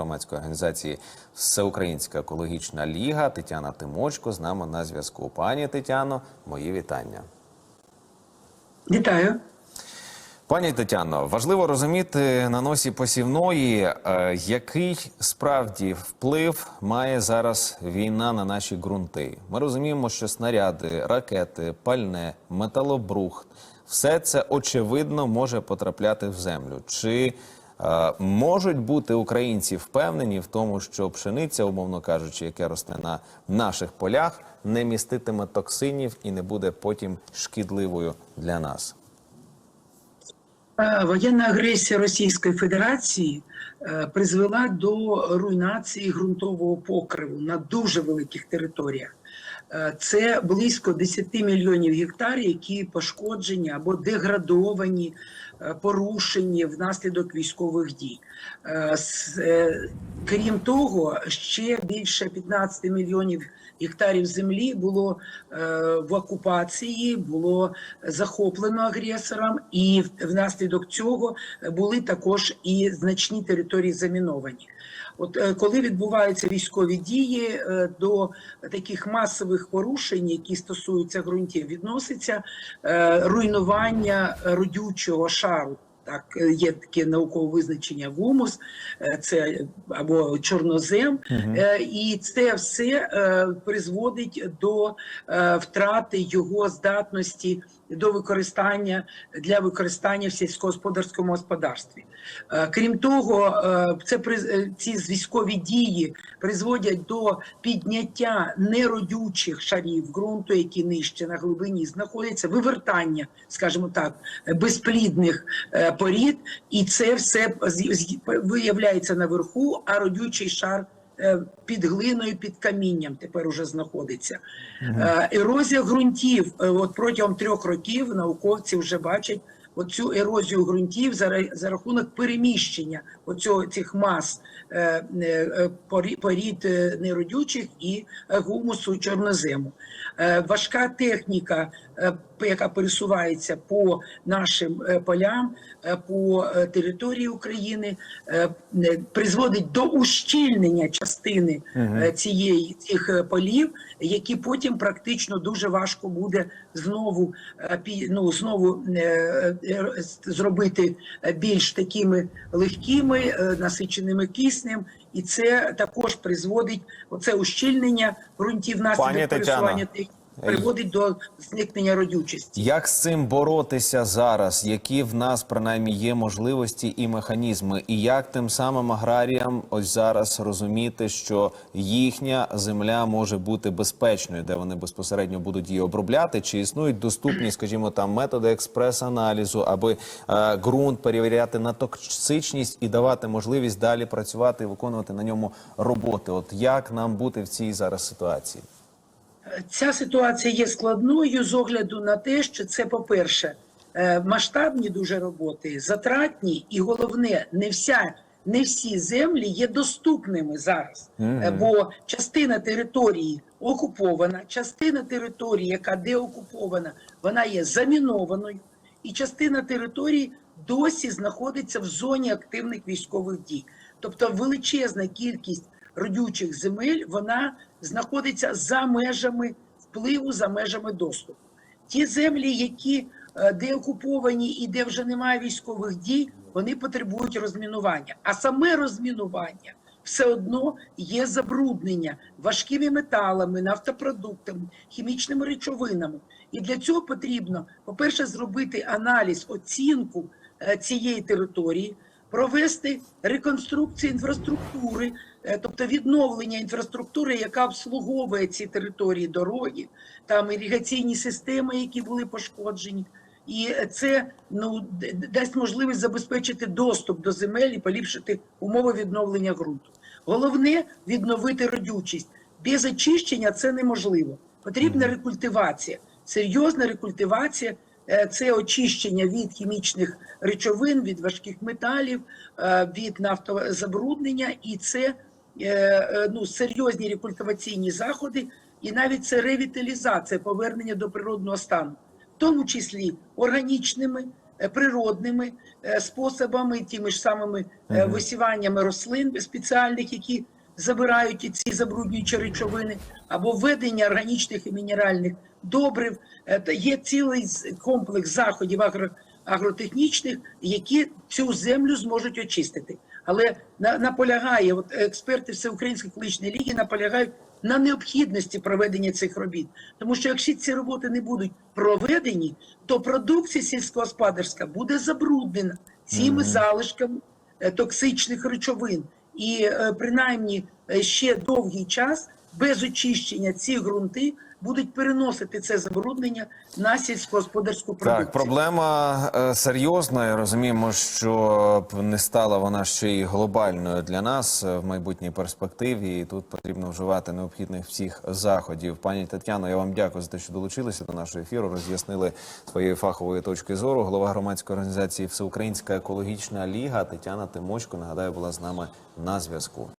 громадської організації Всеукраїнська екологічна ліга Тетяна Тимочко з нами на зв'язку. Пані Тетяно, мої вітання. Вітаю. Пані Тетяно, важливо розуміти на носі посівної, е, який справді вплив має зараз війна на наші ґрунти. Ми розуміємо, що снаряди, ракети, пальне, металобрухт все це очевидно може потрапляти в землю. Чи можуть бути українці впевнені в тому, що пшениця, умовно кажучи, яке росте на наших полях, не міститиме токсинів і не буде потім шкідливою для нас? Е, Воєнна агресія Російської Федерації е, призвела до руйнації ґрунтового покриву на дуже великих територіях. Е, Це близько 10 мільйонів гектарів, які пошкоджені або деградовані, е, порушені внаслідок військових дій. Е, е, Крім того, ще більше 15 мільйонів гектарів землі було е, в окупації, було захоплено агресором, і внаслідок цього були також і значні території заміновані. От е, коли відбуваються військові дії, е, до таких масових порушень, які стосуються ґрунтів, відноситься е, руйнування родючого шару. Так, є таке наукове визначення гумус, це або чорнозем, Е, і це все призводить до втрати його здатності до використання для використання в сільськогосподарському господарстві. Е, Крім того, е, це е, ці військові дії призводять до підняття неродючих шарів ґрунту, які нижче на глибині знаходяться, вивертання, скажімо так, безплідних порід, і це все виявляється наверху, а родючий шар. Е, Під глиною, під камінням тепер уже знаходиться. Е, Ерозія ґрунтів. Е, От протягом трьох років науковці вже бачать оцю ерозію ґрунтів за, за рахунок переміщення оцього, цих мас порі- порід неродючих і гумусу чорнозему. Е, Важка техніка, яка пересувається по нашим е, полям, е, по е, території України, призводить до ущільнення частини цієї цих полів, які потім практично дуже важко буде знову ну, знову зробити більш такими легкими, насиченими киснем. І це також призводить оце ущільнення ґрунтів наслідок пересування техніки приводить до зникнення родючості. Як з цим боротися зараз? Які в нас принаймні є можливості і механізми? І як тим самим аграріям ось зараз розуміти, що їхня земля може бути безпечною, де вони безпосередньо будуть її обробляти? Чи існують доступні, скажімо, там методи експрес-аналізу, аби е, ґрунт перевіряти на токсичність і давати можливість далі працювати і виконувати на ньому роботи? От як нам бути в цій зараз ситуації? Ця ситуація є складною з огляду на те, що це, по-перше, е, масштабні дуже роботи, затратні, і головне, не вся. Не всі землі є доступними зараз, Е, бо частина території окупована, частина території, яка деокупована, вона є замінованою, і частина території досі знаходиться в зоні активних військових дій. Тобто величезна кількість родючих земель вона знаходиться за межами впливу, за межами доступу. Ті землі, які е, де окуповані і де вже немає військових дій, вони потребують розмінування. А саме розмінування все одно є забруднення важкими металами, нафтопродуктами, хімічними речовинами. І для цього потрібно, по-перше, зробити аналіз, оцінку е, цієї території, провести реконструкцію інфраструктури, е, тобто відновлення інфраструктури, яка обслуговує ці території, дороги, там іригаційні системи, які були пошкоджені. І це ну дасть можливість забезпечити доступ до земель і поліпшити умови відновлення ґрунту. Головне відновити родючість. Без очищення це неможливо. Потрібна рекультивація, серйозна рекультивація. Е, Це очищення від хімічних речовин, від важких металів, е, від нафтозабруднення, і це е, ну, серйозні рекультиваційні заходи, і навіть це ревіталізація, повернення до природного стану, в тому числі органічними природними способами, тими ж самими висіваннями рослин спеціальних, які забирають ці забруднюючі речовини, або введення органічних і мінеральних добрив. Е, Є цілий комплекс заходів агро, агротехнічних, які цю землю зможуть очистити. Але наполягає, от експерти Всеукраїнської екологічної ліги наполягають на необхідності проведення цих робіт. Тому що якщо ці роботи не будуть проведені, то продукція сільськогосподарська буде забруднена цими Мгм. залишками е, токсичних речовин. І е, принаймні е, ще довгий час без очищення ці ґрунти будуть переносити це забруднення на сільськогосподарську продукцію. Так, проблема е, серйозна. Розуміємо, що не стала вона ще й глобальною для нас е, в майбутній перспективі. І тут потрібно вживати необхідних всіх заходів. Пані Тетяно, я вам дякую за те, що долучилися до нашого ефіру. Роз'яснили своєї фахової точки зору. Голова громадської організації Всеукраїнська екологічна ліга Тетяна Тимочко нагадаю була з нами на зв'язку.